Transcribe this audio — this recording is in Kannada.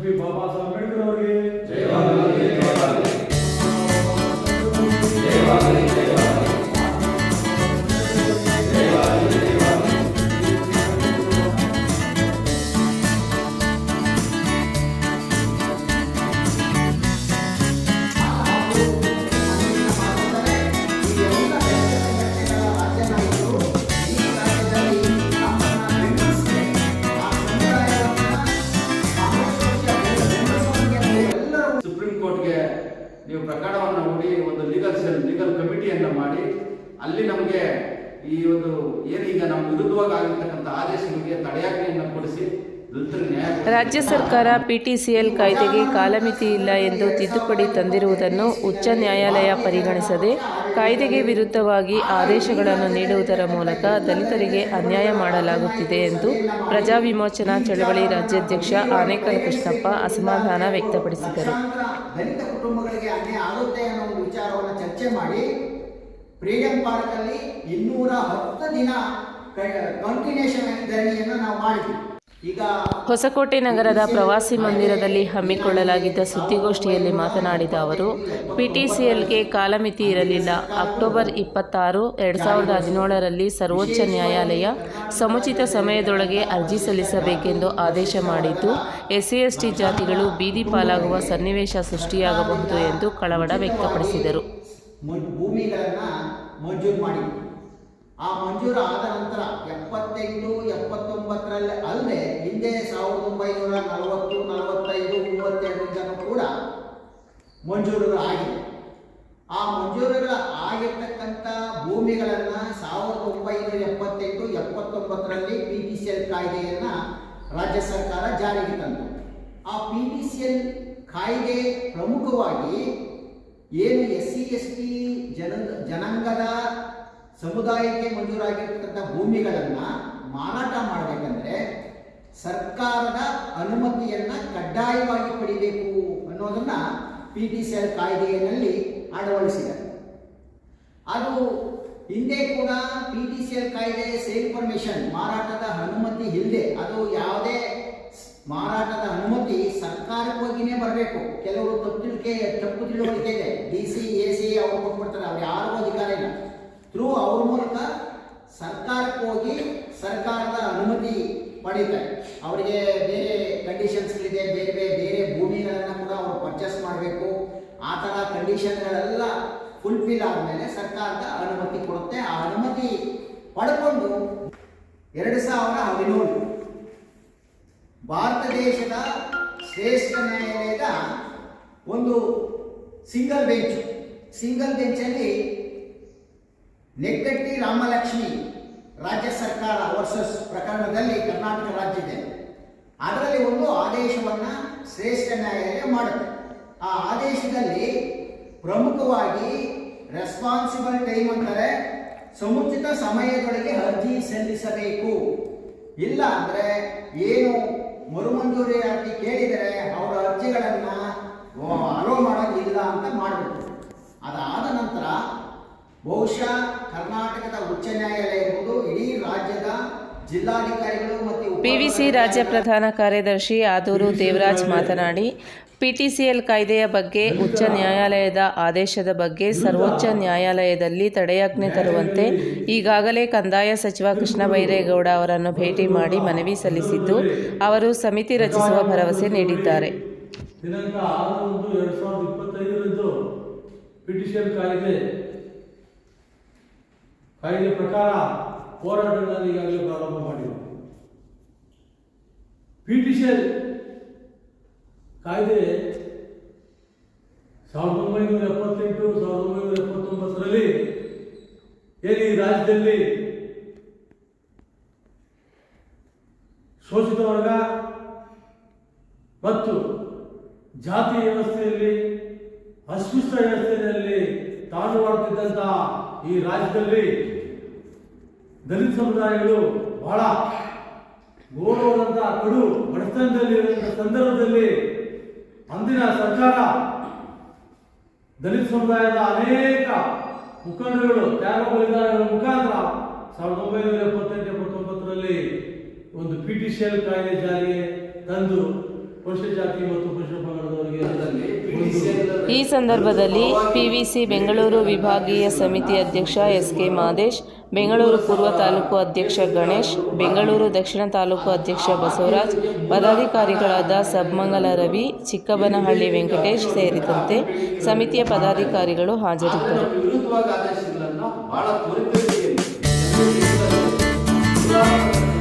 ಬಿ ಬಾಬಾ ಸಾಹೇಬ್ ಅಂಬೇಡ್ಕರ್ ಅವರಿಗೆ ಅಲ್ಲಿ ನಮಗೆ ಈ ಒಂದು ಏನೀಗ ನಮ್ಮ ವಿರುದ್ಧವಾಗಿ ಆಗಿರ್ತಕ್ಕಂಥ ಆದೇಶಗಳಿಗೆ ತಡೆಯಾಜ್ಞೆಯನ್ನು ಕೊಡಿಸಿ ದಲಿತರಿಗೆ ನ್ಯಾಯ ರಾಜ್ಯ ಸರ್ಕಾರ ಪಿಟಿಸಿಎಲ್ ಕಾಯ್ದೆಗೆ ಕಾಲಮಿತಿ ಇಲ್ಲ ಎಂದು ತಿದ್ದುಪಡಿ ತಂದಿರುವುದನ್ನು ಉಚ್ಚ ನ್ಯಾಯಾಲಯ ಪರಿಗಣಿಸದೆ ಕಾಯ್ದೆಗೆ ವಿರುದ್ಧವಾಗಿ ಆದೇಶಗಳನ್ನು ನೀಡುವುದರ ಮೂಲಕ ದಲಿತರಿಗೆ ಅನ್ಯಾಯ ಮಾಡಲಾಗುತ್ತಿದೆ ಎಂದು ಪ್ರಜಾ ವಿಮೋಚನಾ ಚಳವಳಿ ರಾಜ್ಯಾಧ್ಯಕ್ಷ ಆನೇಕಲ್ ಕೃಷ್ಣಪ್ಪ ಅಸಮಾಧಾನ ವ್ಯಕ್ತಪಡಿಸಿದರು. ದಲಿತ ಕುಟುಂಬಗಳಿಗೆ ಅನ್ಯಾಯ ಆಗುತ್ತೆ ಅನ್ನೋ ಒಂದು ವಿಚಾರವನ್ನು ಚರ್ಚೆ ಮಾಡಿ ಫ್ರೀಡಂ ಪಾರ್ಕ್ ಅಲ್ಲಿ ಇನ್ನೂರ ಹತ್ತು ದಿನ ಕಂಟಿನ್ಯೂಷನ್ ಧರಣಿಯನ್ನು ನಾವು ಮಾಡಿದ್ವಿ. ಈಗ ಹೊಸಕೋಟೆ ನಗರದ ಪ್ರವಾಸಿ ಮಂದಿರದಲ್ಲಿ ಹಮ್ಮಿಕೊಳ್ಳಲಾಗಿದ್ದ ಸುದ್ದಿಗೋಷ್ಠಿಯಲ್ಲಿ ಮಾತನಾಡಿದ ಅವರು ಪಿಟಿಸಿಎಲ್ಗೆ ಕಾಲಮಿತಿ ಇರಲಿಲ್ಲ. ಅಕ್ಟೋಬರ್ ಇಪ್ಪತ್ತಾರು ಎರಡು ಸಾವಿರದ ಹದಿನೇಳರಲ್ಲಿ ಸರ್ವೋಚ್ಚ ನ್ಯಾಯಾಲಯ ಸಮುಚಿತ ಸಮಯದೊಳಗೆ ಅರ್ಜಿ ಸಲ್ಲಿಸಬೇಕೆಂದು ಆದೇಶ ಮಾಡಿದ್ದು ಎಸ್ಸಿ ಎಸ್ಟಿ ಜಾತಿಗಳು ಬೀದಿ ಪಾಲಾಗುವ ಸನ್ನಿವೇಶ ಸೃಷ್ಟಿಯಾಗಬಹುದು ಎಂದು ಕಳವಳ ವ್ಯಕ್ತಪಡಿಸಿದರು. ಭೂಮಿಗಳನ್ನ ಮಂಜೂರು ಮಾಡಿದ್ರು ಆ ಮಂಜೂರು ಆದ ನಂತರ ಎಪ್ಪತ್ತೆಂಟು, ಎಪ್ಪತ್ತೊಂಬತ್ತರಲ್ಲಿ ಅಲ್ಲದೆ ಹಿಂದೆ ಸಾವಿರದ ಒಂಬೈನೂರ ನಲವತ್ತು, ನಲವತ್ತೈದು ಮೂವತ್ತೆರಡರಿಂದನೂ ಕೂಡ ಮಂಜೂರುಗಳು ಆಗಿದೆ ಆ ಮಂಜೂರುಗಳ ಆಗಿರ್ತಕ್ಕಂಥ ಭೂಮಿಗಳನ್ನು ಸಾವಿರದ ಒಂಬೈನೂರ ಎಪ್ಪತ್ತೆಂಟು, ಎಪ್ಪತ್ತೊಂಬತ್ತರಲ್ಲಿ ಪಿ ಟಿ ಸಿ ಎಲ್ ಕಾಯ್ದೆಯನ್ನು ರಾಜ್ಯ ಸರ್ಕಾರ ಜಾರಿಗೆ ತಂತು ಆ ಪಿ ಟಿ ಸಿ ಎಲ್ ಕಾಯ್ದೆ ಪ್ರಮುಖವಾಗಿ ಏನು ಎಸ್ ಸಿ ಎಸ್ ಟಿ ಜನ, ಜನಾಂಗದ ಸಮುದಾಯಕ್ಕೆ ಮಂಜೂರಾಗಿರ್ತಕ್ಕಂಥ ಭೂಮಿಗಳನ್ನು ಮಾರಾಟ ಮಾಡಬೇಕಂದ್ರೆ ಸರ್ಕಾರದ ಅನುಮತಿಯನ್ನ ಕಡ್ಡಾಯವಾಗಿ ಪಡಿಬೇಕು ಅನ್ನೋದನ್ನ ಪಿ ಟಿ ಸಿ ಎಲ್ ಕಾಯ್ದೆಯಲ್ಲಿ ಅಳವಡಿಸಿದೆ. ಅದು ಹಿಂದೆ ಕೂಡ ಪಿ ಟಿ ಸಿ ಎಲ್ ಕಾಯ್ದೆ ಸೇಲ್ ಪರ್ಮಿಷನ್ ಮಾರಾಟದ ಅನುಮತಿ ಇಲ್ಲದೆ ಅದು ಯಾವುದೇ ಮಾರಾಟದ ಅನುಮತಿ ಸರ್ಕಾರಕ್ಕೆ ಹೋಗಿನೇ ಬರಬೇಕು. ಕೆಲವರು ತಪ್ಪು ತಿಳ್ಕೆ, ತಪ್ಪು ತಿಳುವಳಿಕೆ ಇದೆ. ಡಿ ಸಿ, ಎ ಸಿ ಅವ್ರು ಕೊಟ್ಬಿಡ್ತಾರೆ ಅವ್ರು ಯಾರಿಗೂ ಅಧಿಕಾರ ಇಲ್ಲ. ಥ್ರೂ ಅವ್ರ ಮೂಲಕ ಸರ್ಕಾರಕ್ಕೆ ಹೋಗಿ ಸರ್ಕಾರದ ಅನುಮತಿ ಪಡೀತಾರೆ. ಅವರಿಗೆ ಬೇರೆ ಕಂಡೀಷನ್ಸ್ಗಳಿದೆ ಬೇರೆ ಬೇರೆ ಬೇರೆ ಭೂಮಿಗಳನ್ನು ಕೂಡ ಅವರು ಪರ್ಚೇಸ್ ಮಾಡಬೇಕು. ಆ ಥರ ಕಂಡೀಷನ್ಗಳೆಲ್ಲ ಫುಲ್ಫಿಲ್ ಆದಮೇಲೆ ಸರ್ಕಾರದ ಅನುಮತಿ ಕೊಡುತ್ತೆ. ಆ ಅನುಮತಿ ಪಡ್ಕೊಂಡು ಎರಡು ಸಾವಿರ ಹದಿನೇಳು ಭಾರತ ದೇಶದ ಶ್ರೇಷ್ಠ ನ್ಯಾಯಾಲಯದ ಒಂದು ಸಿಂಗಲ್ ಬೆಂಚ್. ಸಿಂಗಲ್ ಬೆಂಚಲ್ಲಿ ನೆಕ್ಕಟ್ಟಿ ರಾಮಲಕ್ಷ್ಮಿ ರಾಜ್ಯ ಸರ್ಕಾರ ವರ್ಸಸ್ ಪ್ರಕರಣದಲ್ಲಿ ಕರ್ನಾಟಕ ರಾಜ್ಯದ ಅದರಲ್ಲಿ ಒಂದು ಆದೇಶವನ್ನು ಶ್ರೇಷ್ಠ ನ್ಯಾಯಾಲಯ ಮಾಡುತ್ತೆ. ಆ ಆದೇಶದಲ್ಲಿ ಪ್ರಮುಖವಾಗಿ ರೆಸ್ಪಾನ್ಸಿಬಲ್ ಟೈಮ್ ಅಂತಾರೆ ಸಮುಚಿತ ಸಮಯದೊಳಗೆ ಅರ್ಜಿ ಸಲ್ಲಿಸಬೇಕು. ಇಲ್ಲ ಅಂದರೆ ಏನು ಮರುಮಂಜೂರಿ ಅರ್ಜಿ ಕೇಳಿದರೆ ಅವರ ಅರ್ಜಿಗಳನ್ನು ಅಲೋ ಮಾಡೋದಿಲ್ಲ ಅಂತ ಮಾಡಬೇಕು ಅದಾದ ನಂತರ ಬಹುಶಃ ಕರ್ನಾಟಕದ ಉಚ್ಚ ನ್ಯಾಯಾಲಯ ಇರ್ಬೋದು, ಇಡೀ ರಾಜ್ಯದ ಪಿವಿಸಿ ರಾಜ್ಯ ಪ್ರಧಾನ ಕಾರ್ಯದರ್ಶಿ ಆದೂರು ದೇವರಾಜ್ ಮಾತನಾಡಿ ಪಿಟಿಸಿಎಲ್ ಕಾಯ್ದೆಯ ಬಗ್ಗೆ ಉಚ್ಚ ನ್ಯಾಯಾಲಯದ ಆದೇಶದ ಬಗ್ಗೆ ಸರ್ವೋಚ್ಚ ನ್ಯಾಯಾಲಯದಲ್ಲಿ ತಡೆಯಾಜ್ಞೆ ತರುವಂತೆ ಈಗಾಗಲೇ ಕಂದಾಯ ಸಚಿವ ಕೃಷ್ಣ ಬೈರೇಗೌಡ ಅವರನ್ನು ಭೇಟಿ ಮಾಡಿ ಮನವಿ ಸಲ್ಲಿಸಿದ್ದು ಅವರು ಸಮಿತಿ ರಚಿಸುವ ಭರವಸೆ ನೀಡಿದ್ದಾರೆ. ಕಾಯ್ದೆ ಪ್ರಕಾರ ಹೋರಾಟಗಳನ್ನು ಈಗಾಗಲೇ ಪ್ರಾರಂಭ ಮಾಡಿವೆ ಪಿಟಿಷನ್ ಕಾಯ್ದೆ ಸಾವಿರದ ಒಂಬೈನೂರ ಎಪ್ಪತ್ತೆಂಟು, ಸಾವಿರದ ಒಂಬೈನೂರ ಎಪ್ಪತ್ತೊಂಬತ್ತರಲ್ಲಿ ಏನು ಈ ರಾಜ್ಯದಲ್ಲಿ ಶೋಷಿತ ವರ್ಗ ಮತ್ತು ಜಾತಿ ವ್ಯವಸ್ಥೆಯಲ್ಲಿ ಅಸ್ಪೃಶ್ಯ ವ್ಯವಸ್ಥೆಯಲ್ಲಿ ತಾನು ಮಾಡುತ್ತಿದ್ದಂಥ ಈ ರಾಜ್ಯದಲ್ಲಿ ದಲಿತ ಸಮುದಾಯಗಳು ಬಹಳ ಗೋರವಾದಂತಹ ಕಡು ಬಡತನದಲ್ಲಿ ಸಂದರ್ಭದಲ್ಲಿ ಅಂದಿನ ಸರ್ಕಾರ ದಲಿತ ಸಮುದಾಯದ ಅನೇಕ ಮುಖಂಡರುಗಳು, ತ್ಯಾಗ ಬಲಿದಾನಗಳ ಮುಖಾಂತರ ಸಾವಿರದ ಒಂಬೈನೂರ ಎಪ್ಪತ್ತೆಂಟು, ಎಪ್ಪತ್ತೊಂಬತ್ತರಲ್ಲಿ ಒಂದು ಪಿ ಟಿ ಕಾಯ್ದೆ ಜಾರಿಗೆ ತಂದು ಈ ಸಂದರ್ಭದಲ್ಲಿ ಪಿವಿಸಿ ಬೆಂಗಳೂರು ವಿಭಾಗೀಯ ಸಮಿತಿ ಅಧ್ಯಕ್ಷ ಎಸ್ ಕೆ ಮಾದೇಶ್ ಬೆಂಗಳೂರು ಪೂರ್ವ ತಾಲೂಕು ಅಧ್ಯಕ್ಷ ಗಣೇಶ್ ಬೆಂಗಳೂರು ದಕ್ಷಿಣ ತಾಲೂಕು ಅಧ್ಯಕ್ಷ ಬಸವರಾಜ್ ಪದಾಧಿಕಾರಿಗಳಾದ ಸಬ್ಮಂಗಲ ರವಿ ಚಿಕ್ಕಬನಹಳ್ಳಿ ವೆಂಕಟೇಶ್ ಸೇರಿದಂತೆ ಸಮಿತಿಯ ಪದಾಧಿಕಾರಿಗಳು ಹಾಜರಿದ್ದರು. ಬಹಳ